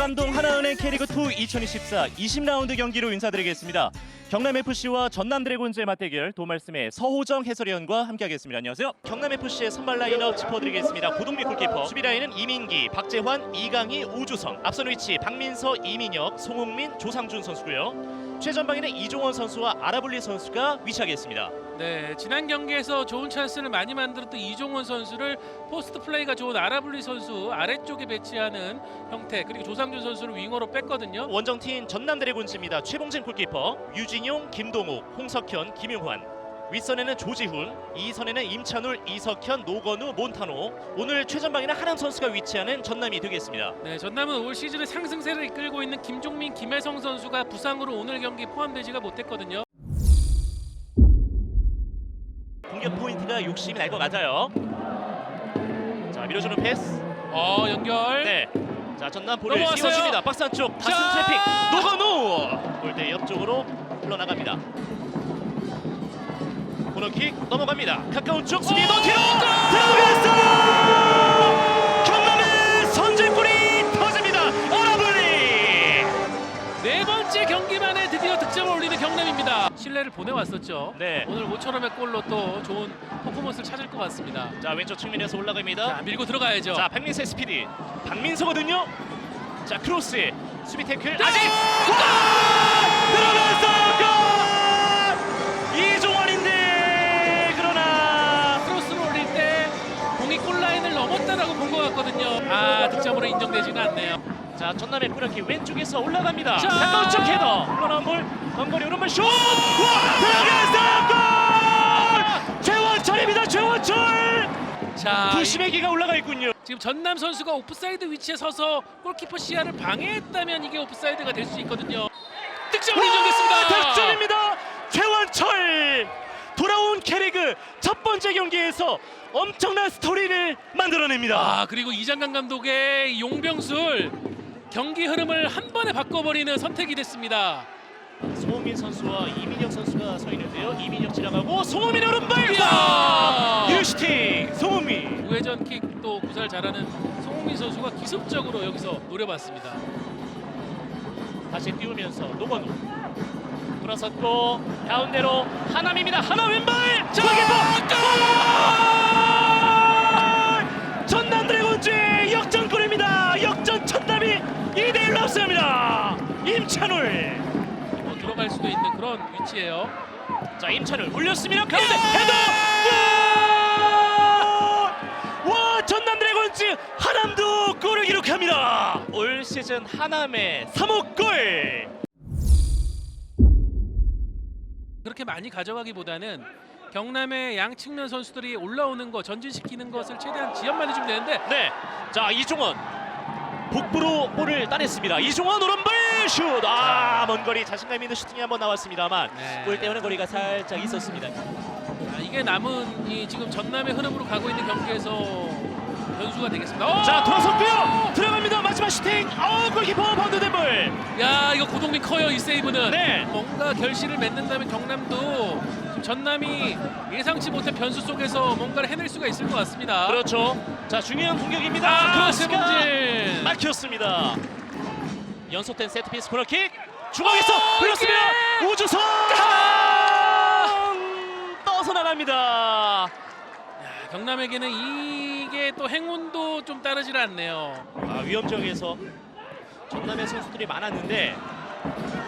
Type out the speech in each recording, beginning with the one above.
감동 하나은행 캐리그 2 2024 20라운드 경기로 인사드리겠습니다. 경남FC와 전남 드래곤즈의 맞대결 도말씀의 서호정 해설위원과 함께하겠습니다. 안녕하세요. 경남FC의 선발 라인업 짚어드리겠습니다. 고동미 골키퍼, 수비 라인은 이민기, 박재환, 이강희, 오주성, 앞선 위치 박민서, 이민혁, 송흥민, 조상준 선수고요. 최전방에는 이종원 선수와 아라블리 선수가 위치하겠습니다. 네, 지난 경기에서 좋은 찬스를 많이 만들었던 이종원 선수를 포스트 플레이가 좋은 아라블리 선수 아래쪽에 배치하는 형태 그리고 조상준 선수를 윙어로 뺐거든요. 원정팀 전남 드래곤즈입니다. 최봉진 골키퍼, 유진용, 김동욱, 홍석현, 김용환. 윗선에는 조지훈, 이선에는 임찬울, 이석현, 노건우, 몬타노. 오늘 최전방에는 하남 선수가 위치하는 전남이 되겠습니다. 네, 전남은 올 시즌의 상승세를 이끌고 있는 김종민, 김혜성 선수가 부상으로 오늘 경기 포함되지가 못했거든요. 공격 포인트가 욕심이 날 것 같아요. 자 밀어주는 패스. 어, 연결. 네. 자 전남 볼을 넘어왔어요. 띄워줍니다. 박스 안쪽 다스 자! 트래픽 노건우 골대 옆쪽으로 흘러나갑니다. 코너킥 넘어갑니다. 가까운 쪽 수비 오! 노티로 골! 들어갔어. 경남의 선제골이 터집니다. 어라블리. 네 번째 경기만에 드디어 득점을 올리는 경남입니다. 신뢰를 보내왔었죠. 네. 오늘 모처럼의 골로 또 좋은 퍼포먼스를 찾을 것 같습니다. 자 왼쪽 측면에서 올라갑니다. 자, 밀고 들어가야죠. 자 박민서의 스피드 박민서거든요 자 크로스 수비 태클 네! 아직 골! 들어갔어 아 득점으로 인정되지는 않네요. 자 전남의 코너킥 왼쪽에서 올라갑니다 자! 가까운 쪽 헤더 흘러나온 볼 원거리 오른발 슛 들어갔어 골! 최원철입니다 최원철 자 부심의 기가 올라가 있군요 지금 전남 선수가 오프사이드 위치에 서서 골키퍼 시야를 방해했다면 이게 오프사이드가 될 수 있거든요. 득점을 인정했습니다. 득점입니다. 최원철 돌아온 캐리그 첫 번째 경기에서 엄청난 스토리를 만들어냅니다. 아 그리고 이장강 감독의 용병술 경기 흐름을 한 번에 바꿔버리는 선택이 됐습니다. 송민 선수와 이민혁 선수가 서 있는데요. 이민혁 지나가고 송민의 오른발 이야! 와! 유슈팅 송민. 우회전 킥도 구사를 잘하는 송민 선수가 기습적으로 여기서 노려봤습니다. 다시 띄우면서 노건우 돌아섰고 가운데로 하남입니다. 하남 왼발 자, 골! 임찬울. 뭐 들어갈 수도 있는 그런 위치예요. 자 임찬울 올렸습니다. 가운데 헤더. 골! 와 전남 드래곤즈 하남도 골을 기록합니다. 올 시즌 하남의 3호 골. 그렇게 많이 가져가기보다는 경남의 양 측면 선수들이 올라오는 거 전진시키는 것을 최대한 지연만 해주면 되는데 네. 자 이종원 복부로 볼을 따냈습니다. 이종원 오른발 슛. 아, 먼 거리 자신감 있는 슈팅이 한번 나왔습니다만 네. 골 때문에 거리가 살짝 있었습니다. 아, 이게 남은 이 지금 전남의 흐름으로 가고 있는 경기에서 변수가 되겠습니다. 어! 자, 돌아섰고요. 들어갑니다. 마지막 슈팅. 어, 골키퍼 바운드된 볼. 야 이거 고동민 커요 이 세이브는. 네. 뭔가 결실을 맺는다면 경남도 전남이 예상치 못한 변수 속에서 뭔가를 해낼 수가 있을 것 같습니다. 그렇죠. 자, 중요한 공격입니다. 아, 크로스가 최봉진. 막혔습니다. 연속된 세트피스 코너킥. 중앙에서 어, 흘렸습니다. 이게! 우주성 떠서 나갑니다. 야, 경남에게는 이 게또 행운도 좀 따르질 않네요. 아, 위험 지역에서 전남의 선수들이 많았는데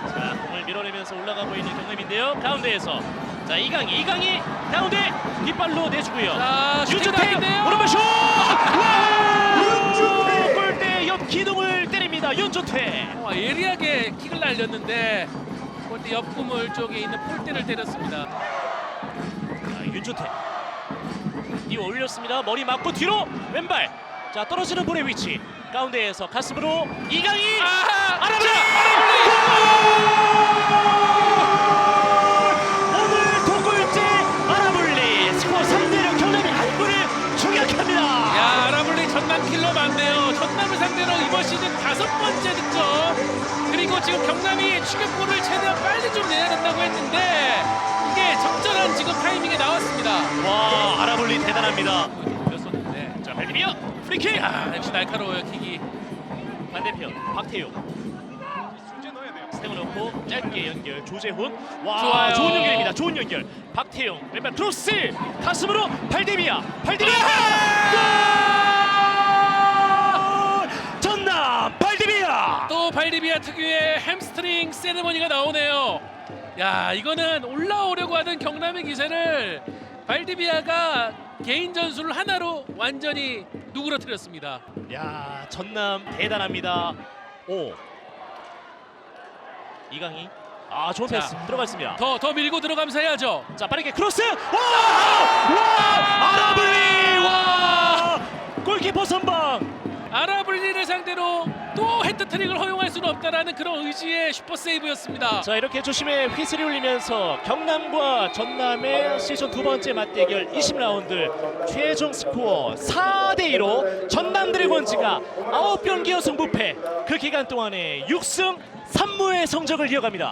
자 공을 밀어내면서 올라가고 있는 경남인데요 가운데에서 자 이강희 이강희 가운데 뒷발로 내주고요 자, 나왔는데요. 오른발 슛 와! 골대 옆 기둥을 때립니다 윤주택 어, 예리하게 킥을 날렸는데 골대 옆 구물 쪽에 있는 폴대를 때렸습니다. 자, 윤주택 뛰어 올렸습니다 머리 맞고 뒤로 왼발 자 떨어지는 볼의 위치 가운데에서 가슴으로 이강희 아하! 아라블리! 아라블리! 오늘 도골제 아라블리 스코어 3대0 경남이 한 골을 추격합니다. 야 아라블리 전남 킬러 맞네요. 전남을 상대로 이번 시즌 다섯 번째 득점. 그리고 지금 경남이 추격골을 최대한 빨리 좀 내야 된다고 했는데 대단합니다. 그렸었는데 자 발디비어 프리킥. 야 역시 날카로워요 킥이. 반대편 박태용 세워놓고 짧게 연결 조재훈 와 좋아요. 좋은 연결입니다 좋은 연결 박태용 왼발 크로스 가슴으로 발디비아 발디비아 골! 전남 발디비아 또 발디비아 특유의 햄스트링 세레머니가 나오네요. 야 이거는 올라오려고 하던 경남의 기세를 발디비아가 개인 전술 하나로 완전히 누그러뜨렸습니다. 야 전남 대단합니다 오 이강희 아 좋은 자. 패스 들어갔습니다 더 더 밀고 들어가면서 해야죠. 자 빠르게 크로스 와! 와! 아라블리 와! 골키퍼 선방 아라블리를 상대로 또 헤트트릭을 허용할 수는 없다라는 그런 의지의 슈퍼 세이브였습니다. 자 이렇게 조심해 휘슬이 울리면서 경남과 전남의 시즌 두 번째 맞대결 20라운드 최종 스코어 4대 2로 전남 드래곤즈가 9경기 연속 무패 그 기간 동안에 6승 3무의 성적을 이어갑니다.